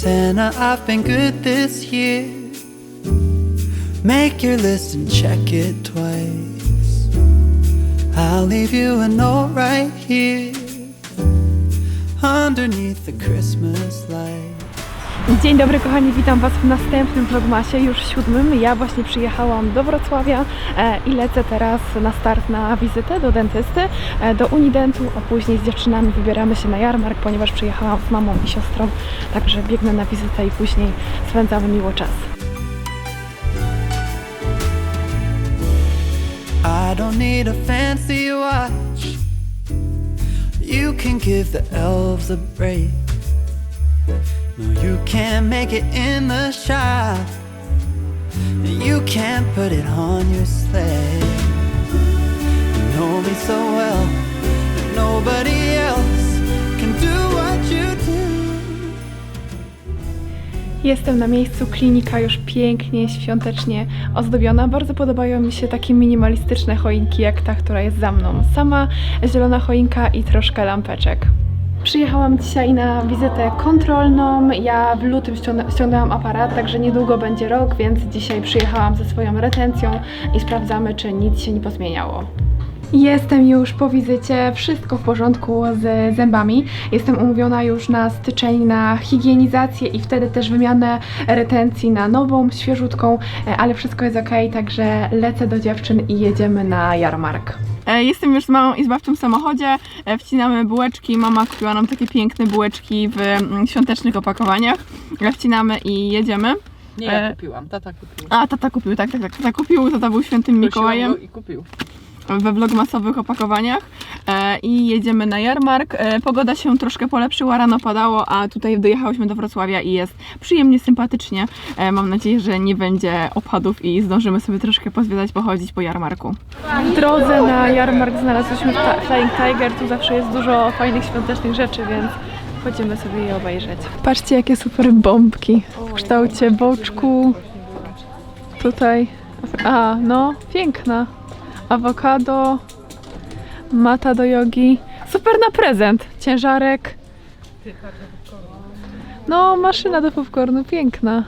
Santa, I've been good this year. Make your list and check it twice. I'll leave you a note right here underneath the Christmas light. Dzień dobry kochani, witam Was w następnym vlogmasie, już siódmym. Ja właśnie przyjechałam do Wrocławia e, i lecę teraz na start na wizytę do dentysty, e, do Unidentu, a później z dziewczynami wybieramy się na jarmark, ponieważ przyjechałam z mamą i siostrą, także biegnę na wizytę i później spędzamy miło czas. I don't need a fancy watch. You can give the elves a break. No, you can't make it in the shop. You can't put it on your sleigh. You know me so well that nobody else can do what you do. Jestem na miejscu, klinika już pięknie, świątecznie ozdobiona. Bardzo podobają mi się takie minimalistyczne choinki, jak ta, która jest za mną. Sama zielona choinka i troszkę lampeczek. Przyjechałam dzisiaj na wizytę kontrolną. Ja w lutym ściągnę- ściągnęłam aparat, także niedługo będzie rok, więc dzisiaj przyjechałam ze swoją retencją i sprawdzamy, czy nic się nie pozmieniało. Jestem już po wizycie, wszystko w porządku z zębami. Jestem umówiona już na styczeń na higienizację i wtedy też wymianę retencji na nową, świeżutką, e, ale wszystko jest ok, także lecę do dziewczyn i jedziemy na jarmark. E, Jestem już z mamą i z babcią w samochodzie, e, wcinamy bułeczki, mama kupiła nam takie piękne bułeczki w mm, świątecznych opakowaniach. Wcinamy i jedziemy. Nie, ja kupiłam, tata kupił. A, tata kupił, tak, tak, tak, tata kupił, tata był świętym Mikołajem Prosiłam go I kupił. We vlogmasowych opakowaniach e, i jedziemy na jarmark. E, pogoda się troszkę polepszyła, rano padało, a tutaj dojechałyśmy do Wrocławia i jest przyjemnie, sympatycznie. E, mam nadzieję, że nie będzie opadów i zdążymy sobie troszkę pozwiedzać, pochodzić po jarmarku. W drodze na jarmark znalazłyśmy Flying Tiger, tu zawsze jest dużo fajnych świątecznych rzeczy, więc chodzimy sobie je obejrzeć. Patrzcie jakie super bombki w kształcie boczku. Tutaj, a no, piękna awokado, mata do jogi. Super na prezent. Ciężarek. No, maszyna do popcornu, piękna.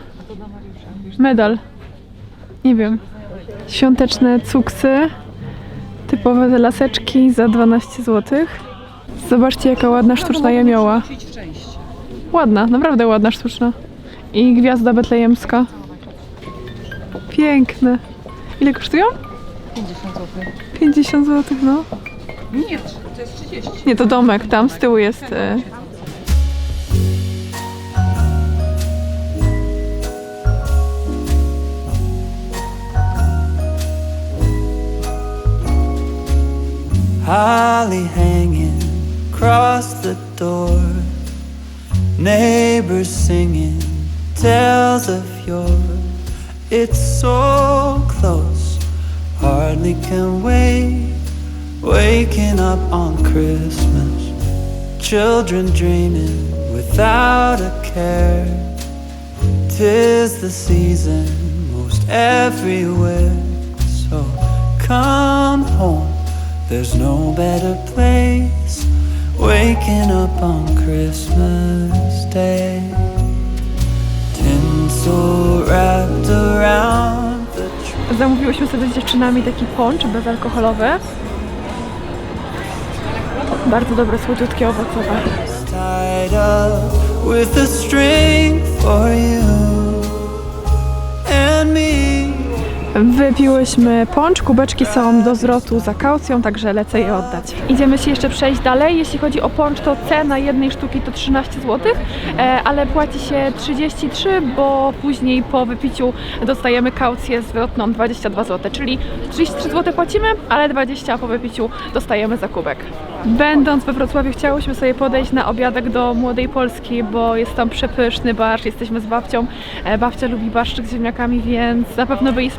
Medal. Nie wiem. Świąteczne cuksy. Typowe te laseczki za 12 zł. Zobaczcie jaka ładna sztuczna jamioła. Ładna, naprawdę ładna sztuczna. I gwiazda betlejemska. Piękne. Ile kosztują? 50 zł. 50 zł, no. Nie, to jest 30. Nie, to domek, tam z tyłu jest. E... Holly hanging across the door. Neighbors singing tales of yore. It's so close, hardly can wait. Waking up on Christmas, children dreaming without a care. Tis the season most everywhere. So come home, there's no better place. Waking up on Christmas Day. Tinsel wrapped around. Zamówiłyśmy sobie z dziewczynami taki poncz bezalkoholowy. Bardzo dobre, słodziutkie, owocowe. With a string for you and me. Wypiłyśmy poncz, kubeczki są do zwrotu za kaucją, także lecę je oddać. Idziemy się jeszcze przejść dalej. Jeśli chodzi o poncz, to cena jednej sztuki to 13 zł, e, ale płaci się 33, bo później po wypiciu dostajemy kaucję zwrotną 22 zł, czyli 33 zł płacimy, ale 20 po wypiciu dostajemy za kubek. Będąc we Wrocławiu chciałyśmy sobie podejść na obiadek do Młodej Polski, bo jest tam przepyszny barszcz, jesteśmy z babcią. E, Babcia lubi barszczyk z ziemniakami, więc na pewno by jej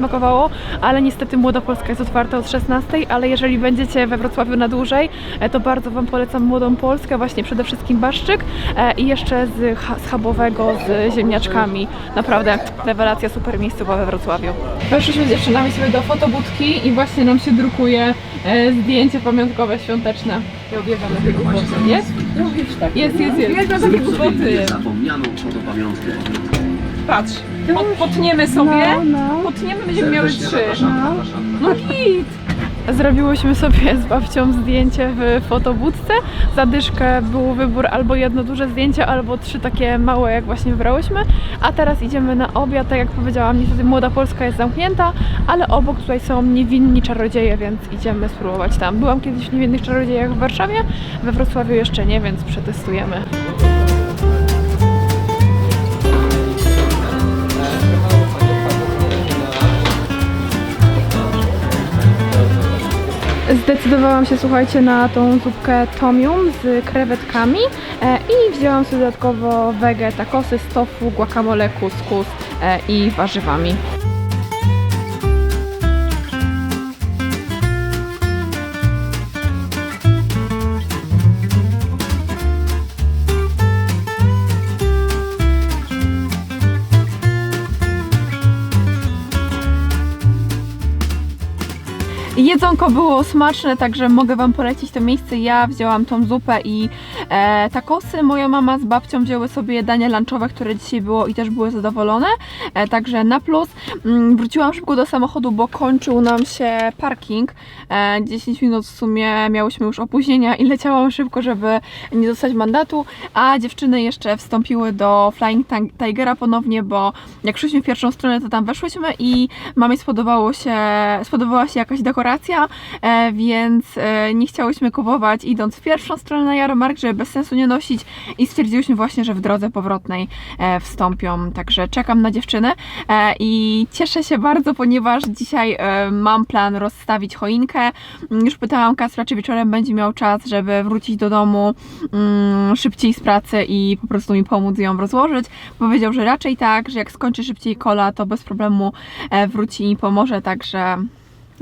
ale niestety Młoda Polska jest otwarta od 16, ale jeżeli będziecie we Wrocławiu na dłużej, e, to bardzo Wam polecam Młodą Polskę, właśnie przede wszystkim barszczyk e, i jeszcze z cha- schabowego z ziemniaczkami. Naprawdę rewelacja, super miejscowa we Wrocławiu. Weszliśmy z dziewczynami sobie do fotobudki i właśnie nam się drukuje e, zdjęcie pamiątkowe świąteczne. Ja uwielbiam takie głupoty. Jest? Ja uwielbiam tak. Jest, jest, jest. Uwielbiam takie głupoty. drewnianą fotopamiątkę. Patrz, pot, potniemy sobie, potniemy, będziemy miały trzy. No git! Zrobiłyśmy sobie z babcią zdjęcie w fotobudce. Za dyszkę był wybór albo jedno duże zdjęcie, albo trzy takie małe, jak właśnie wybrałyśmy. A teraz idziemy na obiad. Tak jak powiedziałam, niestety Młoda Polska jest zamknięta, ale obok tutaj są niewinni czarodzieje, więc idziemy spróbować tam. Byłam kiedyś w niewinnych czarodziejach w Warszawie, we Wrocławiu jeszcze nie, więc przetestujemy. Zdecydowałam się, słuchajcie, na tą zupkę tomium z krewetkami e, i wzięłam sobie dodatkowo wege tacosy z tofu, guacamole, couscous e, i warzywami. Jedzonko było smaczne, także mogę Wam polecić to miejsce. Ja wzięłam tą zupę i e, takosy. Moja mama z babcią wzięły sobie danie lunchowe, które dzisiaj było i też były zadowolone. E, także na plus. Mm, wróciłam szybko do samochodu, bo kończył nam się parking. E, 10 minut w sumie miałyśmy już opóźnienia i leciałam szybko, żeby nie dostać mandatu. A dziewczyny jeszcze wstąpiły do Flying Tigera ponownie, bo jak szliśmy w pierwszą stronę, to tam weszłyśmy i mamie spodobało się, spodobała się jakaś dekoracja, e, więc e, nie chciałyśmy kupować idąc w pierwszą stronę na jarmark, żeby bez sensu nie nosić i stwierdziłyśmy właśnie, że w drodze powrotnej e, wstąpią. Także czekam na dziewczyny e, i cieszę się bardzo, ponieważ dzisiaj mam plan rozstawić choinkę. Mm, Już pytałam Kacpra, czy wieczorem będzie miał czas, żeby wrócić do domu mm, szybciej z pracy i po prostu mi pomóc ją rozłożyć. Powiedział, że raczej tak, że jak skończy szybciej kola, to bez problemu wróci i pomoże, także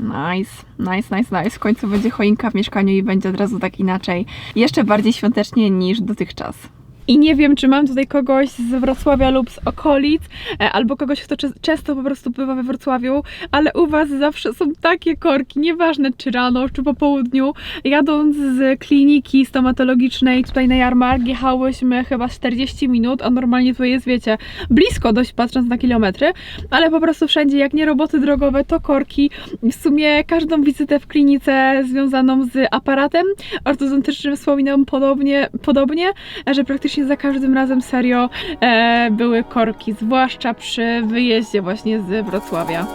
nice, nice, nice, nice. W końcu będzie choinka w mieszkaniu i będzie od razu tak inaczej, jeszcze bardziej świątecznie niż dotychczas. I nie wiem, czy mam tutaj kogoś z Wrocławia lub z okolic, e, albo kogoś, kto często po prostu bywa we Wrocławiu, ale u Was zawsze są takie korki, nieważne czy rano, czy po południu. Jadąc z kliniki stomatologicznej tutaj na jarmark, jechałyśmy chyba 40 minut, a normalnie to jest, wiecie, blisko dość patrząc na kilometry, ale po prostu wszędzie, jak nie roboty drogowe, to korki. W sumie każdą wizytę w klinice związaną z aparatem ortodontycznym wspominam podobnie, podobnie że praktycznie za każdym razem serio e, były korki, zwłaszcza przy wyjeździe właśnie z Wrocławia.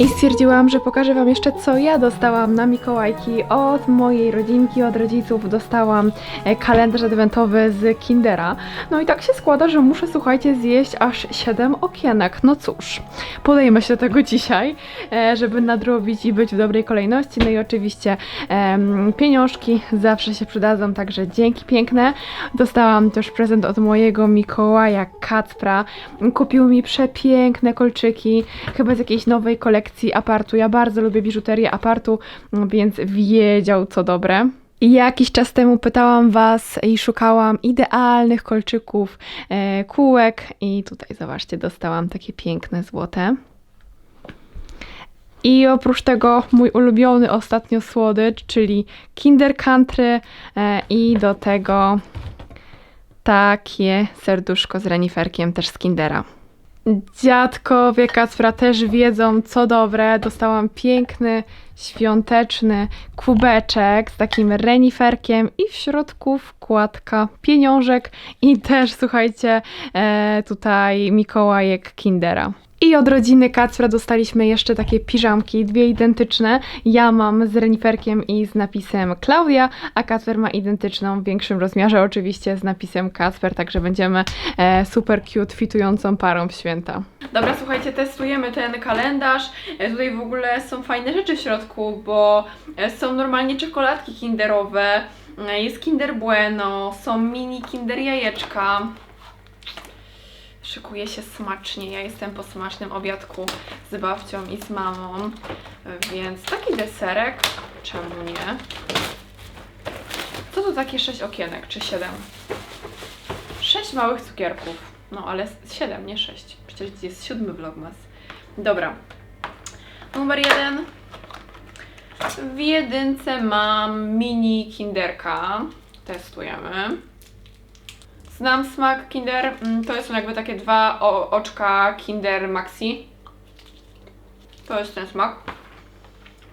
I stwierdziłam, że pokażę Wam jeszcze, co ja dostałam na Mikołajki od mojej rodzinki, od rodziców. Dostałam e, kalendarz adwentowy z Kindera. No i tak się składa, że muszę, słuchajcie, zjeść aż 7 okienek. No cóż, podejmę się tego dzisiaj, e, żeby nadrobić i być w dobrej kolejności. No i oczywiście pieniążki zawsze się przydadzą, także dzięki piękne. Dostałam też prezent od mojego Mikołaja Kacpra. Kupił mi przepiękne kolczyki, chyba z jakiejś nowej kolekcji apartu. Ja bardzo lubię biżuterię apartu, więc wiedział co dobre. I jakiś czas temu pytałam Was i szukałam idealnych kolczyków, e, kółek i tutaj zobaczcie, dostałam takie piękne złote. I oprócz tego mój ulubiony ostatnio słodycz, czyli Kinder Country e, i do tego takie serduszko z reniferkiem też z Kindera. Dziadkowie Kacpra też wiedzą, co dobre. Dostałam piękny, świąteczny kubeczek z takim reniferkiem i w środku wkładka pieniążek i też, słuchajcie, e, tutaj Mikołajek Kindera. I od rodziny Kacpra dostaliśmy jeszcze takie piżamki, dwie identyczne. Ja mam z reniferkiem i z napisem Klaudia, a Kacper ma identyczną w większym rozmiarze, oczywiście z napisem Kacper, także będziemy e, super cute, fitującą parą w święta. Dobra, słuchajcie, testujemy ten kalendarz. E, tutaj w ogóle są fajne rzeczy w środku, bo e, są normalnie czekoladki kinderowe, e, jest Kinder Bueno, są mini Kinder jajeczka. Szykuje się smacznie. Ja jestem po smacznym obiadku z babcią i z mamą, więc taki deserek. czemu nie? Co to takie 6 okienek, czy 7? 6 małych cukierków. No ale 7, nie 6. Przecież jest siódmy vlogmas. Dobra. Numer jeden. W jedynce mam mini kinderka. Testujemy. Znam smak Kinder. mm, To są jakby takie dwa o, oczka Kinder Maxi. To jest ten smak.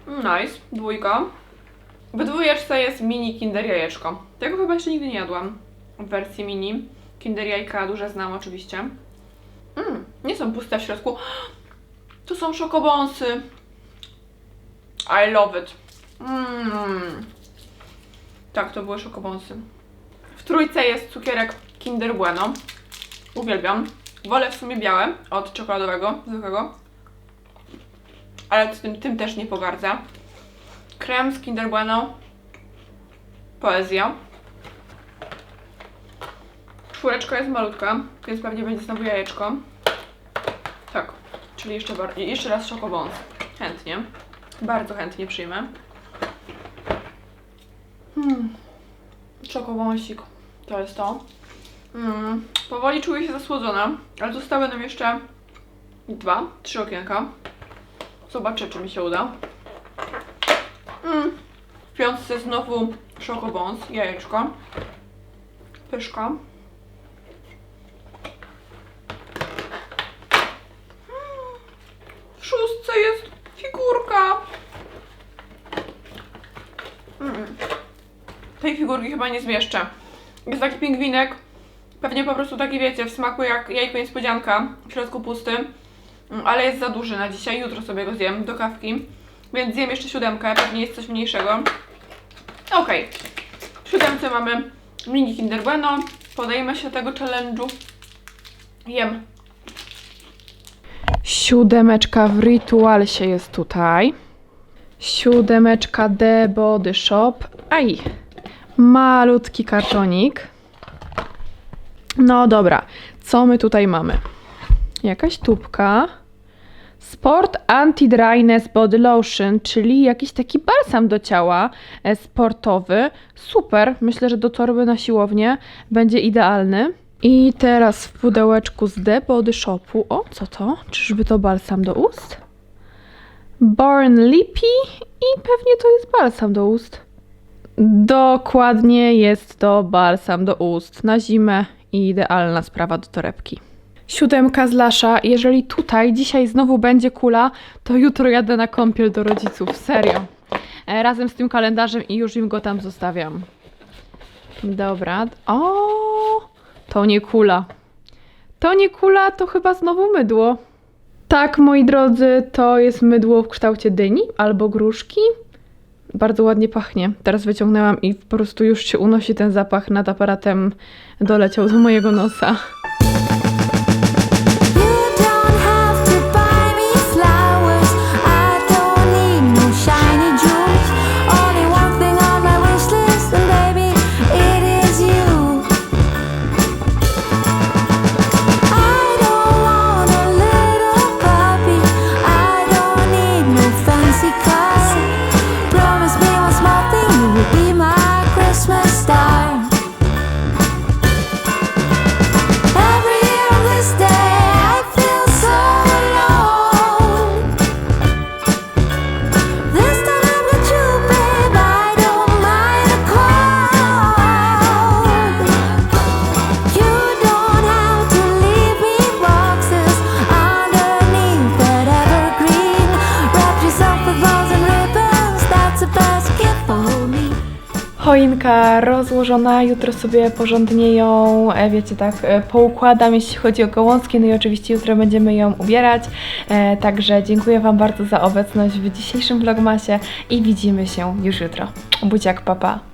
Nice. Dwójka. W dwójeczce jest mini Kinder jajeczko. Tego chyba jeszcze nigdy nie jadłam. W wersji mini. Kinder jajka duże znam oczywiście. Mm, nie są puste w środku. To są szokobonsy. I love it. Mm. Tak, to były szokobonsy. W trójce jest cukierek Kinder Bueno. Uwielbiam. Wolę w sumie białe od czekoladowego, zwykłego. Ale tym, tym też nie pogardzę. Krem z Kinder Bueno. Poezja. Czwóreczka jest malutka, więc pewnie będzie znowu jajeczko. Tak, czyli jeszcze, jeszcze raz szokobons. Chętnie. Bardzo chętnie przyjmę. Hmm. Czokobonsik. To jest to. Mm. Powoli czuję się zasłodzona, ale zostały nam jeszcze dwa, trzy okienka. Zobaczę, czy mi się uda. Mm. W piątce znowu szokobons, jajeczko. Pyszka. W szóstce jest figurka. Mm. Tej figurki chyba nie zmieszczę. Jest taki pingwinek. Pewnie po prostu taki wiecie, w smaku jak jajko niespodzianka. W środku pusty. Mm, Ale jest za duży na dzisiaj. Jutro sobie go zjem do kawki. Więc zjem jeszcze siódemkę. Pewnie jest coś mniejszego. Okej. W siódemce mamy mini Kinder Bueno. Podejmę się tego challenge'u. Jem. Siódemeczka w Ritualsie jest tutaj. Siódemeczka The Body Shop. Aj, malutki kartonik. No dobra, co my tutaj mamy? Jakaś tubka. Sport Anti-Dryness Body Lotion, czyli jakiś taki balsam do ciała e, sportowy. Super, myślę, że do torby na siłownię będzie idealny. I teraz w pudełeczku z The Body Shopu. O, co to? Czyżby to balsam do ust? Born Lippy i pewnie to jest balsam do ust. Dokładnie jest to balsam do ust na zimę i idealna sprawa do torebki. Siódemka z Lasza. Jeżeli tutaj dzisiaj znowu będzie kula, to jutro jadę na kąpiel do rodziców. Serio. E, Razem z tym kalendarzem i już im go tam zostawiam. Dobra. O, to nie kula. To nie kula, to chyba znowu mydło. Tak, moi drodzy, to jest mydło w kształcie dyni albo gruszki. Bardzo ładnie pachnie. Teraz wyciągnęłam i po prostu już się unosi ten zapach nad aparatem. Doleciał do mojego nosa. Choinka rozłożona, jutro sobie porządnie ją, e, wiecie, tak, e, poukładam, jeśli chodzi o gałązki, no i oczywiście jutro będziemy ją ubierać. E, także dziękuję Wam bardzo za obecność w dzisiejszym vlogmasie i widzimy się już jutro. Buziak, papa.